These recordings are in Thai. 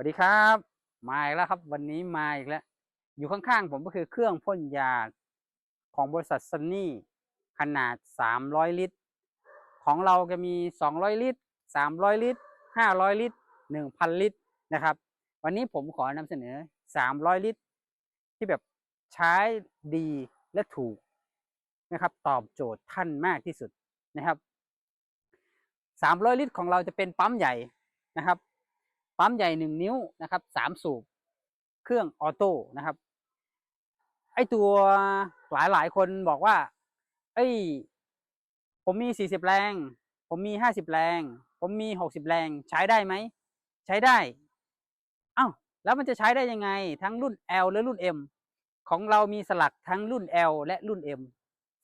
วัสดีครับ มาอีกแล้วครับ วันนี้มาอีกแล้ว อยู่ข้างๆผมก็คือเครื่องพ่นยาของบริษัทซันนี่ขนาด 300 ลิตร ของเราจะมี 200 ลิตร 300 ลิตร 500 ลิตร 1,000 ลิตรนะครับ วันนี้ผมขอนำเสนอ 300 ลิตร ที่แบบใช้ดีและถูกนะครับ ตอบโจทย์ท่านมากที่สุดนะครับ 300 ลิตรของเราจะเป็นปั๊มใหญ่นะครับ ปั๊มใหญ่หนึ่งนิ้วนะครับสามสูบเครื่องออโต้นะครับไอตัวหลายหลายคนบอกว่า เอ้ย ผมมีสี่สิบแรง ผมมีห้าสิบแรง ผมมีหกสิบแรงใช้ได้ไหม ใช้ได้เอ้าแล้วมันจะใช้ได้ยังไง ทั้งรุ่น L และรุ่น M ของเรามีสลักทั้งรุ่น L และรุ่น M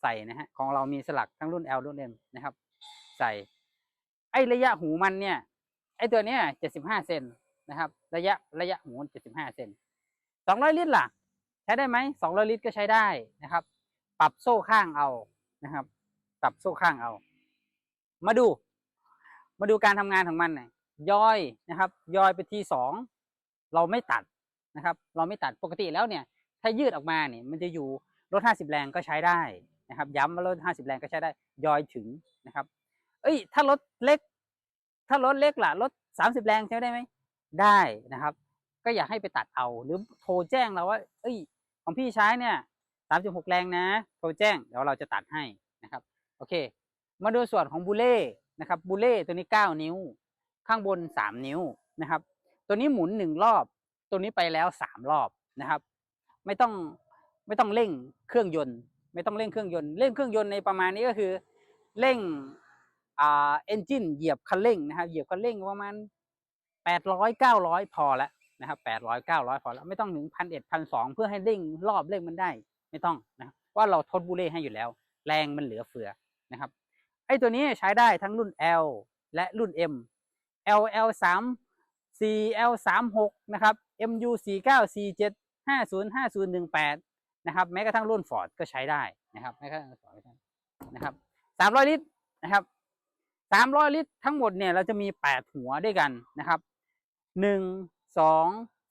ใส่นะฮะของเรามีสลักทั้งรุ่น L รุ่น M นะครับ ใส่ ไอระยะหูมันเนี่ย ไอตัวเนี้ยเจ็ดสิบห้าเซนนะครับ ระยะระยะหูเจ็ดสิบห้าเซนสองร้อยลิตรล่ะ ใช้ได้ไหมสองร้อยลิตรก็ใช้ได้นะครับ ปรับโซ่ข้างเอานะครับ ปรับโซ่ข้างเอา มาดู มาดูการทำงานของมันหน่อยย่อยนะครับ ย่อยไปที่สองเราไม่ตัดนะครับ เราไม่ตัดปกติแล้วเนี่ย ถ้ายืดออกมาเนี่ยมันจะอยู่รถห้าสิบแรงก็ใช้ได้นะครับ ย้ำว่ารถห้าสิบแรงก็ใช้ได้ย่อยถึงนะครับ เอ้ย ถ้ารถเล็ก ถ้ารถเล็กล่ะรถสามสิบแรงใช้ได้ไหมได้นะครับ ก็อยากให้ไปตัดเอาหรือโทรแจ้งเราว่า เอ้ย ของพี่ใช้เนี่ยสามจุดหกแรงนะ โทรแจ้งเดี๋ยวเราจะตัดให้นะครับโอเค มาดูส่วนของบูเล่นะครับบูเล่ตัวนี้เก้านิ้ว ข้างบนสามนิ้วนะครับ ตัวนี้หมุนหนึ่งรอบ ตัวนี้ไปแล้วสามรอบนะครับ ไม่ต้องไม่ต้องเร่งเครื่องยนต์ ไม่ต้องเร่งเครื่องยนต์เร่งเครื่องยนต์ในประมาณนี้ก็คือเร่ง อ่าเอนจินเหยียบคันเร่งนะครับเหยียบคันเร่งประมาณแปดร้อยเก้าร้อยพอแล้วนะครับแปดร้อยเก้าร้อยพอแล้วไม่ต้องถึงพันเอ็ดพันสองเพื่อให้เร่งรอบเร่งมันได้ ไม่ต้องนะว่าเราทดบูเล่ให้อยู่แล้ว แรงมันเหลือเฟือนะครับไอ้ตัวนี้ใช้ได้ทั้งรุ่น L และรุ่น M L L สาม C L สามหกนะครับ MU สี่เก้าสี่เจ็ดห้าศูนย์ห้าศูนย์หนึ่งแปดนะครับแม้กระทั่งรุ่น Ford ก็ใช้ได้นะครับแม้กระทั่ง Ford ก็ใช้นะครับสามร้อยลิตรนะครับ สามร้อยลิตรทั้งหมดเนี่ยเราจะมีแปดหัวด้วยกันนะครับหนึ่งสอง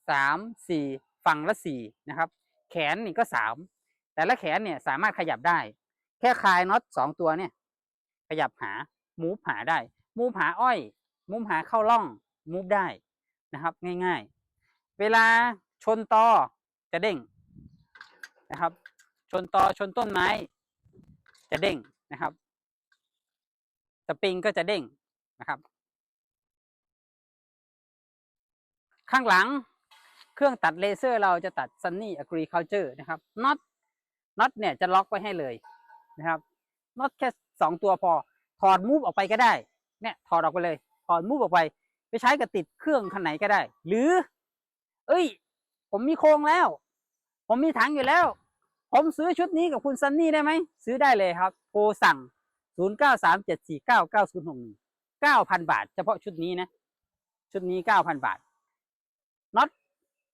สามสี่ฝั่งละสี่นะครับ แขนนี่ก็สามแต่ละแขนเนี่ยสามารถขยับได้ แค่คลายน็อตสองตัวเนี่ย ขยับหามูฟหาได้ มูฟหาอ้อย มูฟหาเข้าร่องมูฟได้นะครับ ง่ายๆ เวลาชนตอจะเด้งนะครับ ชนตอชนต้นไม้ จะเด้งนะครับ สปริงก็จะเด้งนะครับ ข้างหลังเครื่องตัดเลเซอร์เราจะตัด Sunny Agriculture นะครับน็อตน็อตเนี่ยจะล็อกไว้ให้เลยนะครับน็อตแค่สองตัวพอ ถอดมูฟออกไปก็ได้เนี่ยถอดออกไปเลย ถอดมูฟออกไป ไปใช้กับติดเครื่องคันไหนก็ได้ หรือ เอ้ย ผมมีโครงแล้ว ผมมีถังอยู่แล้ว ผมซื้อชุดนี้กับคุณซันนี่ได้ไหม ซื้อได้เลยครับ โทรสั่ง ศูนย์เก้าสามเจ็ดสี่เก้าเก้าศูนย์หกหนึ่งเก้าพันบาท เฉพาะชุดนี้นะ ชุดนี้เก้าพันบาทน็อต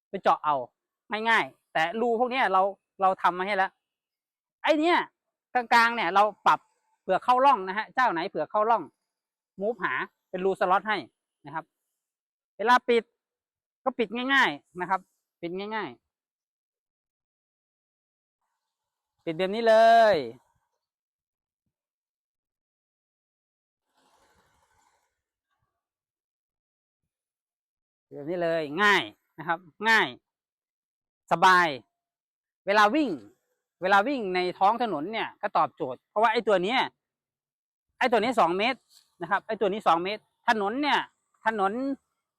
ไปเจาะเอาง่ายๆแต่รูพวกนี้เราเราทำมาให้แล้ว ไอ้เนี้ยกลางๆเนี่ย เราปรับเผื่อเข้าร่องนะฮะเจ้าไหนเผื่อเข้าร่องมูฟหาเป็นรูสล็อตให้นะครับ เวลาปิดก็ปิดง่าย ๆนะครับ ปิดง่าย ๆ ปิดแบบนี้เลย แบบนี้เลยง่ายนะครับ ง่าย สบาย เวลาวิ่ง เวลาวิ่งในท้องถนนเนี่ย ก็ตอบโจทย์ เพราะว่าไอ้ตัวเนี้ยไอ้ตัวนี้สองเมตรนะครับไอ้ตัวนี้สองเมตร ถนนเนี่ย ถนน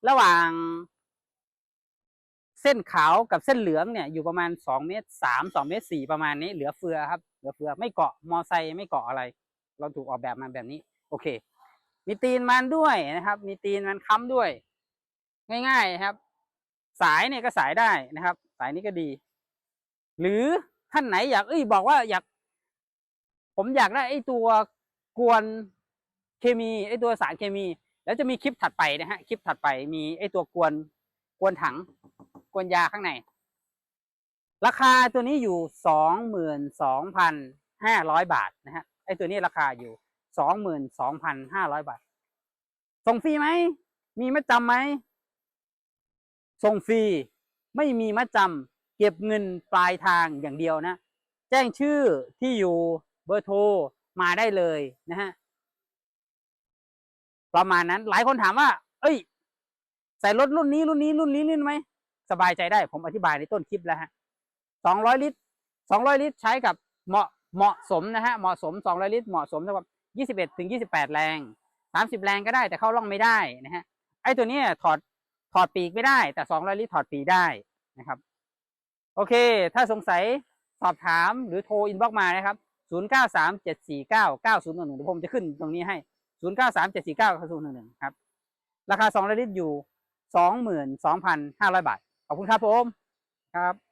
ระหว่าง เส้นขาวกับเส้นเหลืองเนี่ย อยู่ประมาณสองเมตรสามสองเมตรสี่ประมาณนี้เหลือเฟือครับ เหลือเฟือไม่เกาะมอไซค์ไม่เกาะอะไร เราถูกออกแบบมาแบบนี้ โอเค มีตีนมันด้วยนะครับ มีตีนมันค้ำด้วย ง่ายๆนะครับ สายเนี่ยก็สายได้นะครับ สายนี้ก็ดี หรือท่านไหนอยากเอ้ยบอกว่าอยาก ผมอยากได้ไอ้ตัวกวนเคมีไอ้ตัวสารเคมี แล้วจะมีคลิปถัดไปนะฮะคลิปถัดไปมีไอ้ตัวกวนกวนถังกวนยาข้างใน ราคาตัวนี้อยู่สองหมื่นสองพันห้าร้อยบาทนะฮะไอ้ตัวนี้ราคาอยู่สองหมื่นสองพันห้าร้อยบาทส่งฟรีไหม มีไม่จำไหม ส่งฟรี ไม่มีมัดจำเก็บเงินปลายทางอย่างเดียวนะ แจ้งชื่อที่อยู่เบอร์โทรมาได้เลยนะฮะประมาณนั้นหลายคนถามว่า เอ้ย ใส่รถรุ่นนี้รุ่นนี้รุ่นนี้รุ่นไหมสบายใจได้ผมอธิบายในต้นคลิปแล้วฮะสองร้อยลิตรสองร้อยลิตรใช้กับเหมาะเหมาะสมนะฮะเหมาะสมสองร้อยลิตรเหมาะสมสำหรับยี่สิบเอ็ดถึงยี่สิบแปดแรงสามสิบแรงก็ได้แต่เข้าร่องไม่ได้นะฮะไอ้ตัวนี้ถอด ถอดปีกไม่ได้ แต่สองร้อยลิตรถอดปีกได้นะครับ โอเค ถ้าสงสัยสอบถามหรือโทรอินบ็อกมานะครับ0 9 3 7 4 9 9 0 1 1เดี๋ยวผมจะขึ้นตรงนี้ให้0 9 3 7 4 9 9 0 1 1ครับ ราคา2ลิตรอยู่22,500บาท ขอบคุณครับผมครับ